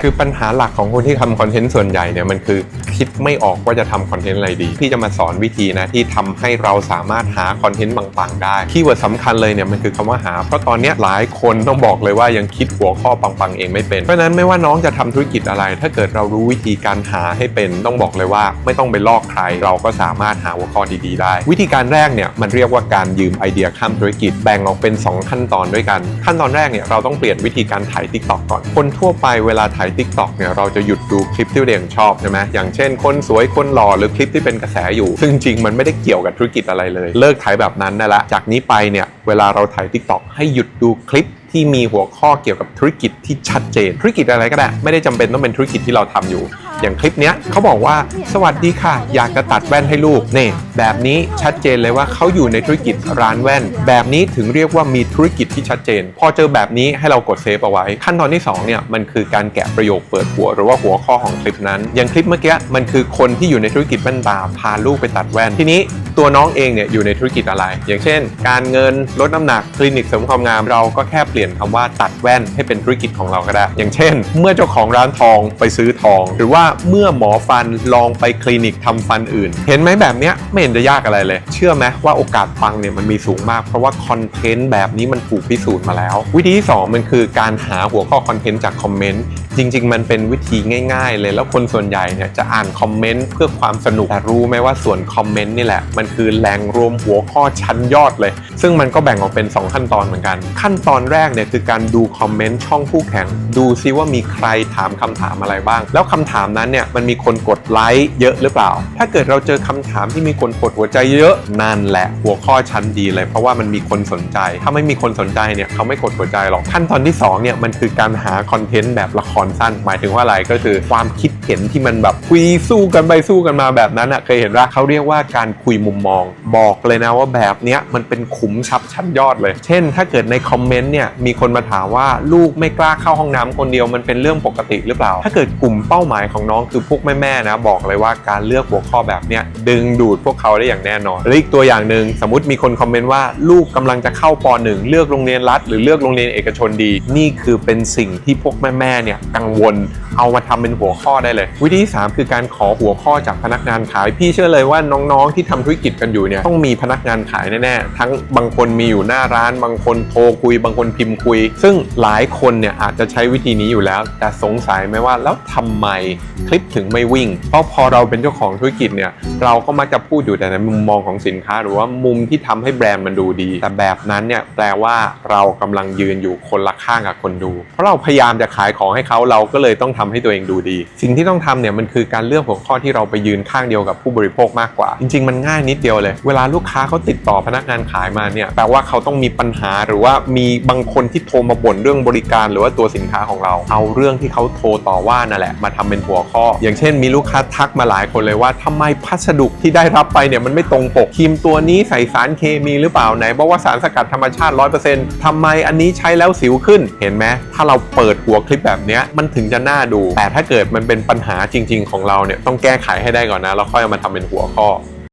คือปัญหาหลักของคนที่ทำคอนเทนต์ส่วนใหญ่เนี่ยมันคือคิดไม่ออกว่าจะทำคอนเทนต์อะไรดี พี่จะมาสอนวิธีนะที่ทำให้เราสามารถหาคอนเทนต์ปังๆได้คีย์เวิร์ดสำคัญเลยเนี่ยมันคือคำว่าหา เพราะตอนนี้หลายคนต้องบอกเลยว่ายังคิดหัวข้อปังๆเองไม่เป็น เพราะนั้นไม่ว่าน้องจะทำธุรกิจอะไร ถ้าเกิดเรารู้วิธีการหาให้เป็น ต้องบอกเลยว่าไม่ต้องไปลอกใคร เราก็สามารถหาหัวข้อดีๆได้ วิธีการแรกเนี่ยมันเรียกว่าการยืมไอเดียข้ามธุรกิจแบ่งออกเป็น 2 ขั้นตอนด้วยกัน ขั้นตอนแรกเนี่ยเราต้องเปลี่ยนวิธีการถ่าย t ิ k t o k ก่อนคนทั่วไปเวลาถ่าย t ิ k t o k เนี่ยเราจะหยุดดูคลิปที่เราเองชอบใช่ไหมอย่างเช่น คนสวยคนหล่อหรือคลิปที่เป็นกระแสอยู่ ซึ่งจริงมันไม่ได้เกี่ยวกับธุรกิจอะไรเลย เลิกถ่ายแบบนั้นได้ละ จากนี้ไปเนี่ยเวลาเราถ่าย t ิ k t o k ให้หยุดดูคลิปที่มีหัวข้อเกี่ยวกับธุรกิจที่ชัดเจน ธุรกิจอะไรก็ได้ ไม่ได้จำเป็นต้องเป็นธุรกิจที่เราทำอยู่ อย่างคลิปเนี้ยเขาบอกว่าสวัสดีค่ะ อยากจะตัดแว่นให้ลูกนี่แบบนี้ชัดเจนเลยว่าเขาอยู่ในธุรกิจร้านแว่น แบบนี้ถึงเรียกว่ามีธุรกิจที่ชัดเจน พอเจอแบบนี้ให้เรากดเซฟเอาไว้ ขั้นตอนที่สองเนี่ยมันคือการแกะประโยคเปิดหัว หรือว่าหัวข้อของคลิปนั้น อย่างคลิปเมื่อกี้มันคือคนที่อยู่ในธุรกิจแว่นตาพาลูกไปตัดแว่นทีนี้ตัวน้องเองเนี่ยอยู่ในธุรกิจอะไร อย่างเช่น การเงินลดน้ำหนักคลินิกเสริมความงามเราก็แค่เปลี่ยนคำว่าตัดแว่นให้เป็นธุรกิจของเราก็ได้ อย่างเช่น เมื่อเจ้าของร้านทองไปซื้อทอง หรือว่าเมื่อหมอฟันลองไปคลินิกทำฟันอื่น เห็นไหมแบบเนี้ยไม่เห็นจะยากอะไรเลย เชื่อไหมว่าโอกาสปังเนี่ยมันมีสูงมากเพราะว่าคอนเทนต์แบบนี้มันถูกพิสูจน์มาแล้ว วิธีที่สองมันคือการหาหัวข้อคอนเทนต์จากคอมเมนต์ จริง ๆ มันเป็นวิธีง่าย ๆ เลยแล้วคนส่วนใหญ่เนี่ยจะอ่านคอมเมนต์เพื่อความสนุกแต่รู้ไหมว่าส่วนคอมเมนต์นี่แหละ มันคือแหล่งรวมหัวข้อชั้นยอดเลย ซึ่งมันก็แบ่งออกเป็น 2 ขั้นตอนเหมือนกัน ขั้นตอนแรกเนี่ยคือการดูคอมเมนต์ช่องคู่แข่งดูซิว่ามีใครถามคำถามอะไรบ้าง แล้วคำถามนั้นเนี่ยมันมีคนกดไลค์เยอะหรือเปล่า ถ้าเกิดเราเจอคำถามที่มีคนกดหัวใจเยอะนั่นแหละหัวข้อชั้นดีเลย เพราะว่ามันมีคนสนใจ ถ้าไม่มีคนสนใจเนี่ยเขาไม่กดหัวใจหรอกขั้นตอนที่สองเนี่ยมันคือการหาคอนเทนต์แบบละครสั้น หมายถึงว่าอะไรก็คือความคิดเห็นที่มันแบบคุยสู้กันไปสู้กันมาแบบนั้นอะเคยเห็นว่าเขาเรียกว่าการคุยมุมมอง บอกเลยนะว่าแบบเนี้ยมันเป็นขุมทรัพย์ชั้นยอดเลย เช่น ถ้าเกิดในคอมเมนต์เนี่ยมีคนมาถามว่าลูกไม่กล้าเข้าห้องน้ำคนเดียวมันเป็นเรื่องปกติหรือเปล่า ถ้าเกิดกลุ่มเป้าหมายของน้องคือพวกแม่ๆนะบอกเลยว่าการเลือกหัวข้อแบบเนี้ยดึงดูดพวกเขาได้อย่างแน่นอนหรืออีกตัวอย่างหนึ่งสมมติมีคนคอมเมนต์ว่าลูกกำลังจะเข้าป .1 เลือกโรงเรียนรัฐ หรือเลือกโรงเรียนเอกชนดี นี่คือเป็นสิ่งที่พวกแม่ๆเนี่ยกังวล เอามาทำเป็นหัวข้อได้เลย วิธีที่สามคือการขอหัวข้อจากพนักงานขาย พี่เชื่อเลยว่าน้องๆที่ทำธุรกิจกันอยู่เนี่ยต้องมีพนักงานขายแน่ๆ ทั้งบางคนมีอยู่หน้าร้าน บางคนโทรคุย บางคนพิมพ์คุย ซึ่งหลายคนเนี่ยอาจจะใช้วิธีนี้อยู่แล้ว แต่สงสัยไหมว่าแล้วทำไมคลิปถึงไม่วิ่ง เพราะพอเราเป็นเจ้าของธุรกิจเนี่ยเราก็มักจะพูดอยู่แต่ในมุมมองของสินค้า หรือว่ามุมที่ทำให้แบรนด์มันดูดี แต่แบบนั้นเนี่ยแปลว่าเรากำลังยืนอยู่คนละข้างกับคนดู เพราะเราพยายามจะขายของให้เขาเราก็เลยต้องทำให้ตัวเองดูดี สิ่งที่ต้องทำเนี่ยมันคือการเลือกหัวข้อที่เราไปยืนข้างเดียวกับผู้บริโภคมากกว่า จริง ๆ มันง่ายนิดเดียวเลย เวลาลูกค้าเขาติดต่อพนักงานขายมาเนี่ยแปลว่าเขาต้องมีปัญหาหรือว่ามีบางคนที่โทรมาบ่นเรื่องบริการ หรือว่าตัวสินค้าของเรา เอาเรื่องที่เขาโทรต่อว่านั่นแหละมาทำเป็นหัวข้อ อย่างเช่น มีลูกค้าทักมาหลายคนเลยว่าทำไมพัสดุที่ได้รับไปเนี่ยมันไม่ตรงปกครีมตัวนี้ใส่สารเคมีหรือเปล่าไหนบอกว่าสารสกัดธรรมชาติ 100%ทำไมอันนี้ใช้แล้วสิวขึ้นเห็นไหมถ้าเราเปิดหัวคลิปแบบนี้มันถึงจะน่าดูแต่ถ้าเกิดมันเป็นปัญหาจริง ๆ ของเราเนี่ยต้องแก้ไขให้ได้ก่อนนะ แล้วค่อยเอามาทำเป็นหัวข้อ